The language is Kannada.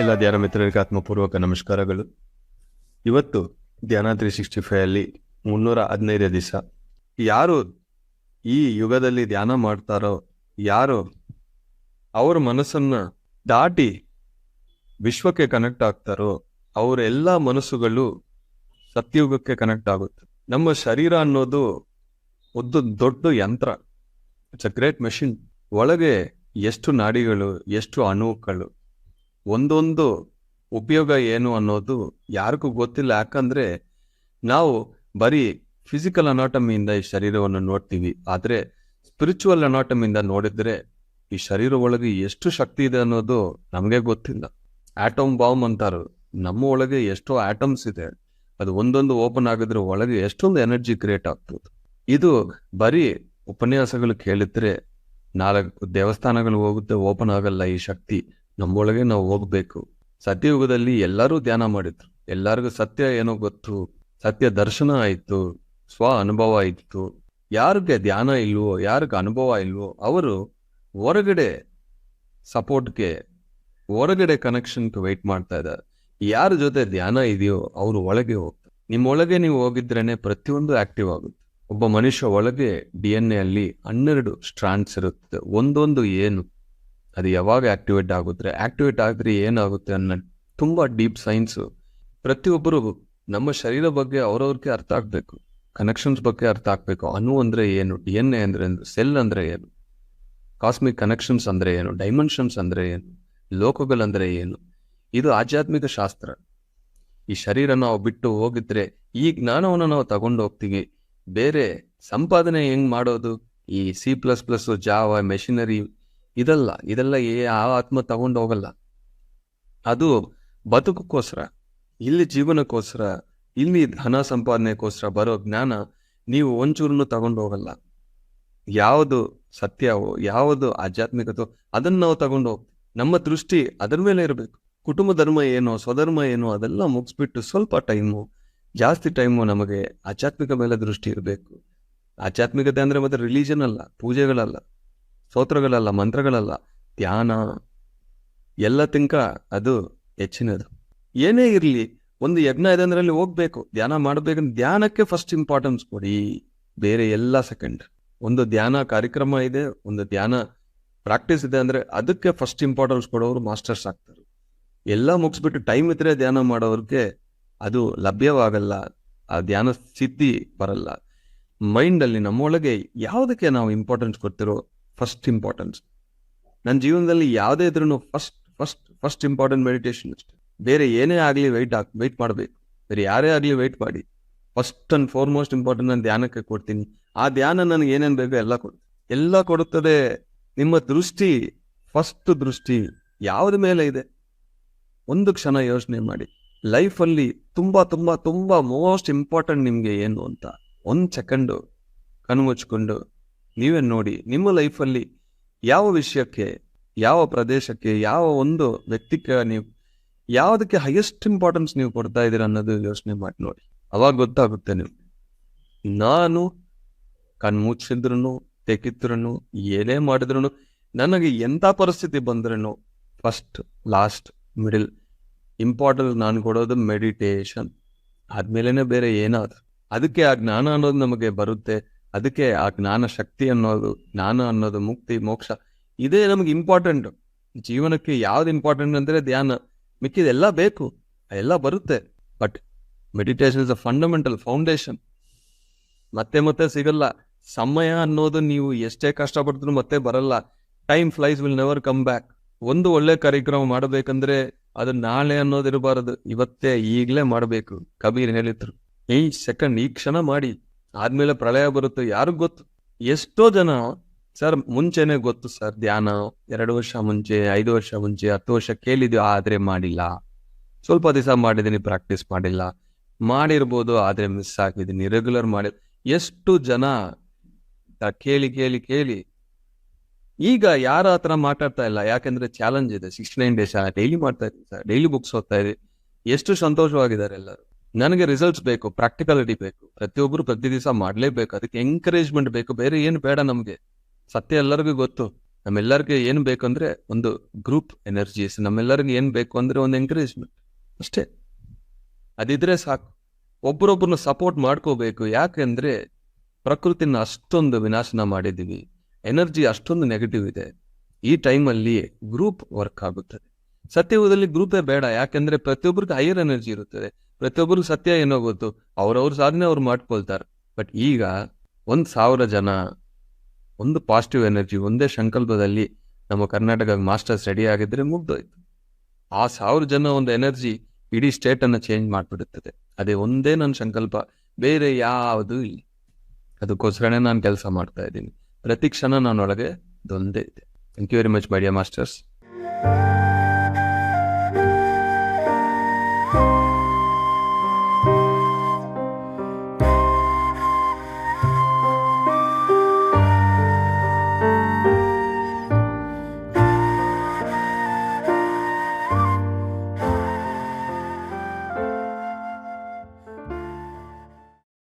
ಎಲ್ಲ ಧ್ಯಾನ ಮಿತ್ರರಿಗೆ ಆತ್ಮಪೂರ್ವಕ ನಮಸ್ಕಾರಗಳು. ಇವತ್ತು ಧ್ಯಾನ ತ್ರೀ ಸಿಕ್ಸ್ಟಿ ಫೈವ್ ಅಲ್ಲಿ ಮುನ್ನೂರ ಹದಿನೈದು ದಿವಸ ಯಾರು ಈ ಯುಗದಲ್ಲಿ ಧ್ಯಾನ ಮಾಡ್ತಾರೋ, ಯಾರು ಅವ್ರ ಮನಸ್ಸನ್ನ ದಾಟಿ ವಿಶ್ವಕ್ಕೆ ಕನೆಕ್ಟ್ ಆಗ್ತಾರೋ ಅವರ ಎಲ್ಲ ಮನಸ್ಸುಗಳು ಸತ್ಯಯುಗಕ್ಕೆ ಕನೆಕ್ಟ್ ಆಗುತ್ತೆ. ನಮ್ಮ ಶರೀರ ಅನ್ನೋದು ಒಂದು ದೊಡ್ಡ ಯಂತ್ರ. ಇಟ್ಸ್ ಅ ಗ್ರೇಟ್ ಮೆಷಿನ್ ಒಳಗೆ ಎಷ್ಟು ನಾಡಿಗಳು, ಎಷ್ಟು ಅಣುಗಳು ಒಂದೊಂದು ಉಪಯೋಗ ಏನು ಅನ್ನೋದು ಯಾರಿಗೂ ಗೊತ್ತಿಲ್ಲ. ಯಾಕಂದರೆ ನಾವು ಬರೀ ಫಿಸಿಕಲ್ ಅನಾಟಮಿಯಿಂದ ಈ ಶರೀರವನ್ನು ನೋಡ್ತೀವಿ. ಆದರೆ ಸ್ಪಿರಿಚುವಲ್ ಅನಾಟಮಿಯಿಂದ ನೋಡಿದರೆ ಈ ಶರೀರ ಒಳಗೆ ಎಷ್ಟು ಶಕ್ತಿ ಇದೆ ಅನ್ನೋದು ನಮಗೆ ಗೊತ್ತಿಲ್ಲ. ಆಟಮ್ ಬಾಂಬ್ ಅಂತಾರು. ನಮ್ಮ ಒಳಗೆ ಎಷ್ಟೋ ಆಟಮ್ಸ್ ಇದೆ. ಅದು ಒಂದೊಂದು ಓಪನ್ ಆಗಿದ್ರೆ ಒಳಗೆ ಎಷ್ಟೊಂದು ಎನರ್ಜಿ ಕ್ರಿಯೇಟ್ ಆಗ್ತದೆ. ಇದು ಬರೀ ಉಪನ್ಯಾಸಗಳು ಕೇಳಿದ್ರೆ ನಾಲ್ಕು ದೇವಸ್ಥಾನಗಳು ಹೋಗುತ್ತೆ ಓಪನ್ ಆಗಲ್ಲ ಈ ಶಕ್ತಿ. ನಮ್ಮೊಳಗೆ ನಾವು ಹೋಗ್ಬೇಕು. ಸತ್ಯಯುಗದಲ್ಲಿ ಎಲ್ಲರೂ ಧ್ಯಾನ ಮಾಡಿದ್ರು. ಎಲ್ಲರಿಗೂ ಸತ್ಯ ಏನೋ ಗೊತ್ತು. ಸತ್ಯ ದರ್ಶನ ಆಯಿತು. ಸ್ವ ಅನುಭವ ಇತ್ತು. ಯಾರಿಗೆ ಧ್ಯಾನ ಇಲ್ವೋ, ಯಾರಿಗೆ ಅನುಭವ ಇಲ್ವೋ, ಅವರು ಹೊರಗಡೆ ಸಪೋರ್ಟ್ಗೆ, ಹೊರಗಡೆ ಕನೆಕ್ಷನ್ಗೆ ವೆಯ್ಟ್ ಮಾಡ್ತಾ ಇದ್ದಾರೆ. ಯಾರ ಜೊತೆ ಧ್ಯಾನ ಇದೆಯೋ, ಅವರು ಒಳಗೆ ಹೋಗ್ತಾರೆ. ನಿಮ್ಮೊಳಗೆ ನೀವು ಹೋಗಿದ್ರೇನೆ ಪ್ರತಿಯೊಂದು ಆಕ್ಟಿವ್ ಆಗುತ್ತೆ. ಒಬ್ಬ ಮನುಷ್ಯ ಒಳಗೆ ಡಿ ಎನ್ ಎ ಅಲ್ಲಿ ಹನ್ನೆರಡು ಸ್ಟ್ರಾಂಡ್ಸ್ ಇರುತ್ತೆ. ಒಂದೊಂದು ಏನು? ಅದು ಯಾವಾಗ ಆಕ್ಟಿವೇಟ್ ಆಗುತ್ತೆ ಆಕ್ಟಿವೇಟ್ ಆದರೆ ಏನಾಗುತ್ತೆ ಅನ್ನೋ ತುಂಬ ಡೀಪ್ ಸೈನ್ಸು ಪ್ರತಿಯೊಬ್ಬರು ನಮ್ಮ ಶರೀರ ಬಗ್ಗೆ ಅವ್ರವ್ರಿಗೆ ಅರ್ಥ ಆಗಬೇಕು ಕನೆಕ್ಷನ್ಸ್ ಬಗ್ಗೆ ಅರ್ಥ ಆಗಬೇಕು. ಅಣು ಅಂದರೆ ಏನು ಡಿ ಎನ್ ಎ ಅಂದ್ರೆ ಸೆಲ್ ಅಂದರೆ ಏನು ಕಾಸ್ಮಿಕ್ ಕನೆಕ್ಷನ್ಸ್ ಅಂದರೆ ಏನು ಡೈಮೆನ್ಷನ್ಸ್ ಅಂದರೆ ಏನು ಲೋಕಗಳಂದರೆ ಏನು, ಇದು ಆಧ್ಯಾತ್ಮಿಕ ಶಾಸ್ತ್ರ. ಈ ಶರೀರ ನಾವು ಬಿಟ್ಟು ಹೋಗಿದ್ರೆ ಈ ಜ್ಞಾನವನ್ನು ನಾವು ತಗೊಂಡು ಹೋಗ್ತೀವಿ. ಬೇರೆ ಸಂಪಾದನೆ ಹೆಂಗ್ ಮಾಡೋದು? ಈ C plus plus Java machinery ಇದಲ್ಲ, ಇದೆಲ್ಲ ಏ ಆ ಆತ್ಮ ತಗೊಂಡು ಹೋಗಲ್ಲ. ಅದು ಬದುಕಕ್ಕೋಸ್ಕರ, ಇಲ್ಲಿ ಜೀವನಕ್ಕೋಸ್ಕರ, ಇಲ್ಲಿ ಧನ ಸಂಪಾದನೆಗೋಸ್ಕರ ಬರೋ ಜ್ಞಾನ ನೀವು ಒಂಚೂರನ್ನು ತಗೊಂಡು ಹೋಗಲ್ಲ. ಯಾವುದು ಸತ್ಯವೋ, ಯಾವುದು ಆಧ್ಯಾತ್ಮಿಕತೋ, ಅದನ್ನ ನಾವು ತಗೊಂಡು ಹೋಗ್ತೀವಿ ನಮ್ಮ ದೃಷ್ಟಿ ಅದರ ಮೇಲೆ ಇರಬೇಕು. ಕುಟುಂಬ ಧರ್ಮ ಏನೋ, ಸ್ವಧರ್ಮ ಏನೋ, ಅದೆಲ್ಲ ಮುಗಿಸ್ಬಿಟ್ಟು ಸ್ವಲ್ಪ ಟೈಮು, ಜಾಸ್ತಿ ಟೈಮು ನಮಗೆ ಆಧ್ಯಾತ್ಮಿಕ ಮೇಲೆ ದೃಷ್ಟಿ ಇರಬೇಕು. ಆಧ್ಯಾತ್ಮಿಕತೆ ಅಂದರೆ ಮತ್ತೆ ರಿಲಿಜನ್ ಅಲ್ಲ, ಪೂಜೆಗಳಲ್ಲ. ಸ್ತೋತ್ರಗಳಲ್ಲ, ಮಂತ್ರಗಳಲ್ಲ, ಧ್ಯಾನ, ಎಲ್ಲ ತಿಂಕ ಅದು ಹೆಚ್ಚಿನದು. ಏನೇ ಇರಲಿ, ಒಂದು ಯಜ್ಞ ಇದೆ ಅಂದ್ರೆ ಅಲ್ಲಿ ಹೋಗ್ಬೇಕು, ಧ್ಯಾನ ಮಾಡಬೇಕು, ಧ್ಯಾನಕ್ಕೆ ಫಸ್ಟ್ ಇಂಪಾರ್ಟೆನ್ಸ್ ಕೊಡಿ, ಬೇರೆ ಎಲ್ಲ ಸೆಕೆಂಡ್ ಒಂದು ಧ್ಯಾನ ಕಾರ್ಯಕ್ರಮ ಇದೆ, ಒಂದು ಧ್ಯಾನ ಪ್ರಾಕ್ಟೀಸ್ ಇದೆ ಅಂದ್ರೆ ಅದಕ್ಕೆ ಫಸ್ಟ್ ಇಂಪಾರ್ಟೆನ್ಸ್ ಕೊಡೋರು ಮಾಸ್ಟರ್ಸ್ ಆಗ್ತಾರೆ. ಎಲ್ಲ ಮುಗಿಸ್ಬಿಟ್ಟು ಟೈಮ್ ಇದ್ರೆ ಧ್ಯಾನ ಮಾಡೋರ್ಗೆ ಅದು ಲಭ್ಯವಾಗಲ್ಲ, ಆ ಧ್ಯಾನ ಸ್ಥಿತಿ ಬರಲ್ಲ. ಮೈಂಡ್ ಅಲ್ಲಿ ನಮ್ಮೊಳಗೆ ಯಾವುದಕ್ಕೆ ನಾವು ಇಂಪಾರ್ಟೆನ್ಸ್ ಕೊಡ್ತಿರೋ ಫಸ್ಟ್ ಇಂಪಾರ್ಟೆನ್ಸ್ ನನ್ನ ಜೀವನದಲ್ಲಿ ಯಾವುದೇ ಇದ್ರೂ first first first important meditation ಅಷ್ಟೇ. ಬೇರೆ ಏನೇ ಆಗಲಿ ವೆಯ್ಟ್ ಹಾಕಿ ವೆಯ್ಟ್ ಮಾಡಬೇಕು. ಬೇರೆ ಯಾರೇ ಆಗಲಿ ವೆಯ್ಟ್ ಮಾಡಿ. ಫಸ್ಟ್ ಅಂಡ್ ಫಾರ್ಮೋಸ್ಟ್ ಇಂಪಾರ್ಟೆಂಟ್ ನಾನು ಧ್ಯಾನಕ್ಕೆ ಕೊಡ್ತೀನಿ. ಆ ಧ್ಯಾನ ನನಗೆ ಏನೇನು ಬೇಕೋ ಎಲ್ಲ ಕೊಡು ಎಲ್ಲ ಕೊಡುತ್ತದೆ ನಿಮ್ಮ ದೃಷ್ಟಿ ಫಸ್ಟ್ ದೃಷ್ಟಿ ಯಾವುದ ಮೇಲೆ ಇದೆ? ಒಂದು ಕ್ಷಣ ಯೋಚನೆ ಮಾಡಿ. ಲೈಫಲ್ಲಿ ತುಂಬ ತುಂಬ ತುಂಬ ಮೋಸ್ಟ್ ಇಂಪಾರ್ಟೆಂಟ್ ನಿಮಗೆ ಏನು ಅಂತ ಒಂದು ಸೆಕೆಂಡು ಕಣ್ಮುಚ್ಕೊಂಡು ನೀವೇ ನೋಡಿ ನಿಮ್ಮ ಲೈಫಲ್ಲಿ ಯಾವ ವಿಷಯಕ್ಕೆ, ಯಾವ ಪ್ರದೇಶಕ್ಕೆ, ಯಾವ ಒಂದು ವ್ಯಕ್ತಿಗೆ ನೀವು, ಯಾವುದಕ್ಕೆ ಹೈಯೆಸ್ಟ್ ಇಂಪಾರ್ಟೆನ್ಸ್ ನೀವು ಕೊಡ್ತಾ ಇದ್ದೀರಾ ಅನ್ನೋದು ಯೋಚನೆ ಮಾಡಿ ನೋಡಿ. ಅವಾಗ ಗೊತ್ತಾಗುತ್ತೆ ನೀವು ನಾನು ಕಣ್ಮುಚ್ಚಿದ್ರು ತೆಗಿದ್ರು ಏನೇ ಮಾಡಿದ್ರು ನನಗೆ ಎಂಥ ಪರಿಸ್ಥಿತಿ ಬಂದ್ರೂ ಫಸ್ಟ್ ಲಾಸ್ಟ್ ಮಿಡಿಲ್ ಇಂಪಾರ್ಟೆಂಟ್ ನಾನು ಕೊಡೋದು ಮೆಡಿಟೇಷನ್ ಆದ್ಮೇಲೆ ಬೇರೆ ಏನಾದ್ರು. ಅದಕ್ಕೆ ಆ ಜ್ಞಾನ ಅನ್ನೋದು ನಮಗೆ ಬರುತ್ತೆ. ಅದಕ್ಕೆ ಆ ಜ್ಞಾನ ಶಕ್ತಿ ಅನ್ನೋದು, ಜ್ಞಾನ ಅನ್ನೋದು, ಮುಕ್ತಿ, ಮೋಕ್ಷ, ಇದೇ ನಮ್ಗೆ ಇಂಪಾರ್ಟೆಂಟ್ ಜೀವನಕ್ಕೆ ಯಾವ್ದು ಇಂಪಾರ್ಟೆಂಟ್ ಅಂದ್ರೆ ಧ್ಯಾನ. ಮಿಕ್ಕಿದೆಲ್ಲ ಬೇಕು, ಎಲ್ಲ ಬರುತ್ತೆ. But meditation is a fundamental foundation ಮತ್ತೆ ಮತ್ತೆ ಸಿಗಲ್ಲ. ಸಮಯ ಅನ್ನೋದು ನೀವು ಎಷ್ಟೇ ಕಷ್ಟಪಡ್ತೀರೋ ಮತ್ತೆ ಬರಲ್ಲ. Time flies will never come back ಒಂದು ಒಳ್ಳೆ ಕಾರ್ಯಕ್ರಮ ಮಾಡಬೇಕಂದ್ರೆ ಅದು ನಾಳೆ ಅನ್ನೋದು ಇರಬಾರದು ಇವತ್ತೇ ಈಗಲೇ ಮಾಡಬೇಕು, ಕಬೀರ್ ಹೇಳಿದ್ರು. ಈ ಸೆಕೆಂಡ್ ಈ ಕ್ಷಣ ಮಾಡಿ. ಆದ್ಮೇಲೆ ಪ್ರಳಯ ಬರುತ್ತೆ. ಯಾರು ಗೊತ್ತು? ಎಷ್ಟೋ ಜನ, ಸರ್, ಮುಂಚೆನೆ ಗೊತ್ತು, ಸರ್, ಧ್ಯಾನ, ಎರಡು ವರ್ಷ ಮುಂಚೆ, ಐದು ವರ್ಷ ಮುಂಚೆ, ಹತ್ತು ವರ್ಷ ಕೇಳಿದ್ವಿ, ಆದ್ರೆ ಮಾಡಿಲ್ಲ. ಸ್ವಲ್ಪ ದಿವಸ ಮಾಡಿದೀನಿ, ಪ್ರಾಕ್ಟೀಸ್ ಮಾಡಿಲ್ಲ. ಮಾಡಿರ್ಬೋದು, ಆದ್ರೆ ಮಿಸ್ ಆಗಿದ್ದೀನಿ ರೆಗ್ಯುಲರ್ ಮಾಡಿ. ಎಷ್ಟು ಜನ ಕೇಳಿ ಕೇಳಿ ಕೇಳಿ. ಈಗ ಯಾರ ಹತ್ರ ಮಾತಾಡ್ತಾ ಇಲ್ಲ? ಯಾಕಂದ್ರೆ ಚಾಲೆಂಜ್ ಇದೆ. ಸಿಕ್ಸ್ಟಿ ನೈನ್ ಡೇಸ್ ಡೈಲಿ ಮಾಡ್ತಾ ಇದ್ದೀನಿ, ಸರ್. ಡೈಲಿ ಬುಕ್ಸ್ ಓದ್ತಾ ಇದ್ದೀನಿ. ಎಷ್ಟು ಸಂತೋಷವಾಗಿದ್ದಾರೆ ಎಲ್ಲರೂ. ನನಗೆ ರಿಸಲ್ಟ್ಸ್ ಬೇಕು ಪ್ರಾಕ್ಟಿಕಾಲಿಟಿ ಬೇಕು ಪ್ರತಿಯೊಬ್ಬರು ಪ್ರತಿ ದಿವಸ ಮಾಡ್ಲೇಬೇಕು, ಅದಕ್ಕೆ ಎಂಕರೇಜ್ಮೆಂಟ್ ಬೇಕು, ಬೇರೆ ಏನು ಬೇಡ ನಮಗೆ. ಸತ್ಯ ಎಲ್ಲರಿಗೂ ಗೊತ್ತು. ನಮ್ಮೆಲ್ಲರಿಗೆ ಏನ್ ಬೇಕಂದ್ರೆ ಒಂದು ಗ್ರೂಪ್ ಎನರ್ಜೀಸ್ ನಮ್ಮೆಲ್ಲರಿಗೆ ಏನು ಬೇಕು ಅಂದ್ರೆ ಒಂದು ಎಂಕರೇಜ್ಮೆಂಟ್ ಅಷ್ಟೇ. ಅದಿದ್ರೆ ಸಾಕು. ಒಬ್ಬರೊಬ್ಬರನ್ನ ಸಪೋರ್ಟ್ ಮಾಡ್ಕೋಬೇಕು. ಯಾಕೆಂದ್ರೆ ಪ್ರಕೃತಿನ ಅಷ್ಟೊಂದು ವಿನಾಶನ ಮಾಡಿದ್ದೀವಿ. ಎನರ್ಜಿ ಅಷ್ಟೊಂದು ನೆಗೆಟಿವ್ ಇದೆ. ಈ ಟೈಮಲ್ಲಿ ಗ್ರೂಪ್ ವರ್ಕ್ ಆಗುತ್ತದೆ. ಸತ್ಯವದಲ್ಲಿ ಗ್ರೂಪೇ ಬೇಡ. ಯಾಕೆಂದ್ರೆ ಪ್ರತಿಯೊಬ್ಬರಿಗೆ ಹೈಯರ್ ಎನರ್ಜಿ ಇರುತ್ತದೆ. ಪ್ರತಿಯೊಬ್ಬರಿಗೆ ಸತ್ಯ ಏನೋ ಗೊತ್ತು. ಅವ್ರವ್ರ ಸಾಧನೆ ಅವ್ರು ಮಾಡ್ಕೊಳ್ತಾರೆ. ಬಟ್ ಈಗ ಒಂದ್ ಸಾವಿರ ಜನ, ಒಂದು ಪಾಸಿಟಿವ್ ಎನರ್ಜಿ ಒಂದೇ ಸಂಕಲ್ಪದಲ್ಲಿ ನಮ್ಮ ಕರ್ನಾಟಕ ಮಾಸ್ಟರ್ಸ್ ರೆಡಿ ಆಗಿದ್ರೆ ಮುಗ್ದೋಯ್ತು. ಆ ಸಾವಿರ ಜನ ಒಂದು ಎನರ್ಜಿ ಇಡೀ ಸ್ಟೇಟ್ ಅನ್ನ ಚೇಂಜ್ ಮಾಡ್ಬಿಡುತ್ತದೆ. ಅದೇ ಒಂದೇ ನನ್ನ ಸಂಕಲ್ಪ, ಬೇರೆ ಯಾವುದು ಇಲ್ಲ. ಅದಕ್ಕೋಸ್ಕರನೇ ನಾನು ಕೆಲಸ ಮಾಡ್ತಾ ಇದ್ದೀನಿ. ಪ್ರತಿ ಕ್ಷಣ ನನ್ನೊಳಗೆ ಇದೊಂದೇ ಇದೆ. Thank you very much my dear masters